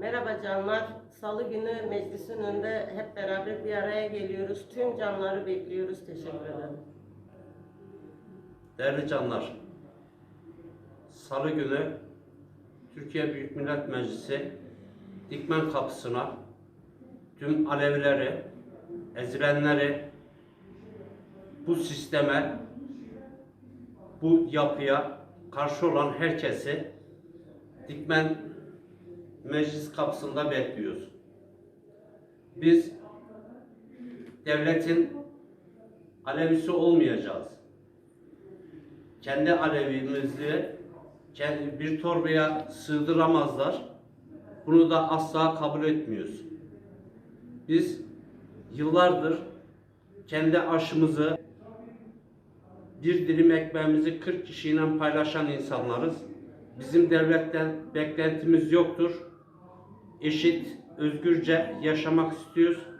Merhaba canlar. Salı günü meclisin önünde hep beraber bir araya geliyoruz. Tüm canları bekliyoruz. Teşekkür ederim. Değerli canlar, Salı günü Türkiye Büyük Millet Meclisi Dikmen kapısına tüm Alevileri, ezilenleri, bu sisteme, bu yapıya karşı olan herkesi Dikmen Meclis kapısında bekliyoruz. Biz devletin Alevisi olmayacağız kendi alevimizi kendi bir torbaya sığdıramazlar. Bunu da asla kabul etmiyoruz. Biz yıllardır kendi aşımızı bir dilim ekmeğimizi 40 kişiyle paylaşan insanlarız. Bizim devletten beklentimiz yoktur. Eşit, özgürce yaşamak istiyoruz.